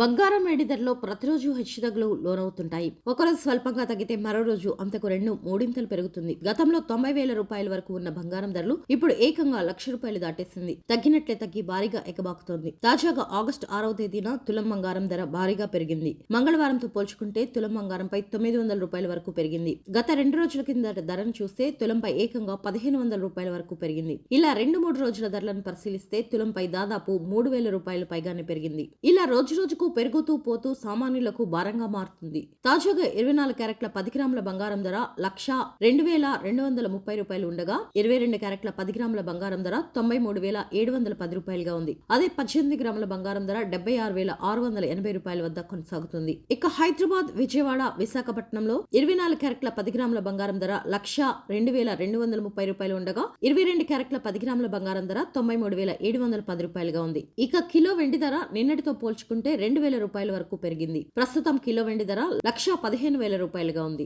బంగారం వెండి ధరలో ప్రతిరోజు హెచ్చుతగ్గులు లోనవుతుంటాయి. ఒకరోజు స్వల్పంగా తగ్గితే మరో రోజు అంతకు రెండు మూడింతలు పెరుగుతుంది. గతంలో తొంభై వేల రూపాయల వరకు ఉన్న బంగారం ధరలు ఇప్పుడు ఏకంగా లక్ష రూపాయలు దాటేసింది. తగ్గినట్లే తగ్గి భారీగా ఎగబాకుతోంది. తాజాగా ఆగస్టు ఆరవ తేదీన తులం బంగారం ధర భారీగా పెరిగింది. మంగళవారంతో పోల్చుకుంటే తులం బంగారంపై తొమ్మిది వందల రూపాయల వరకు పెరిగింది. గత రెండు రోజుల కింద ధరను చూస్తే తులంపై ఏకంగా పదిహేను వందల రూపాయల వరకు పెరిగింది. ఇలా రెండు మూడు రోజుల ధరలను పరిశీలిస్తే తులంపై దాదాపు మూడు వేల రూపాయల పైగానే పెరిగింది. ఇలా రోజు రోజుకు పెరుగుతూ పోతూ సామాన్యులకు భారంగా మారుతుంది. తాజాగా ఇరవై నాలుగు క్యారెట్ల పది గ్రాముల బంగారం ధర లక్ష రెండు వేల రెండు వందల ముప్పై రూపాయలు ఉండగా ఇరవై రెండు క్యారెట్ల పది గ్రాముల బంగారం ధర తొంభై మూడు వేల ఏడు వందల పది రూపాయలుగా ఉంది. అదే పద్దెనిమిది గ్రాముల బంగారం ధర డెబ్బై ఆరు వేల ఆరు వందల ఎనభై రూపాయల వద్ద కొనసాగుతుంది. ఇక హైదరాబాద్ విజయవాడ విశాఖపట్నంలో ఇరవై నాలుగు క్యారెట్ల పది గ్రాముల బంగారం ధర లక్ష రెండు వేల రెండు వందల ముప్పై రూపాయలు ఉండగా ఇరవై రెండు క్యారెట్ల పది గ్రాముల బంగారం ధర తొంభై మూడు వేల ఏడు వందల పది రూపాయలుగా ఉంది. ఇక కిలో వెండి ధర నిన్నటితో పోల్చుకుంటే రెండు రెండు వేల రూపాయల వరకు పెరిగింది. ప్రస్తుతం కిలో వెండి ధర లక్ష పదిహేను వేల రూపాయలుగా ఉంది.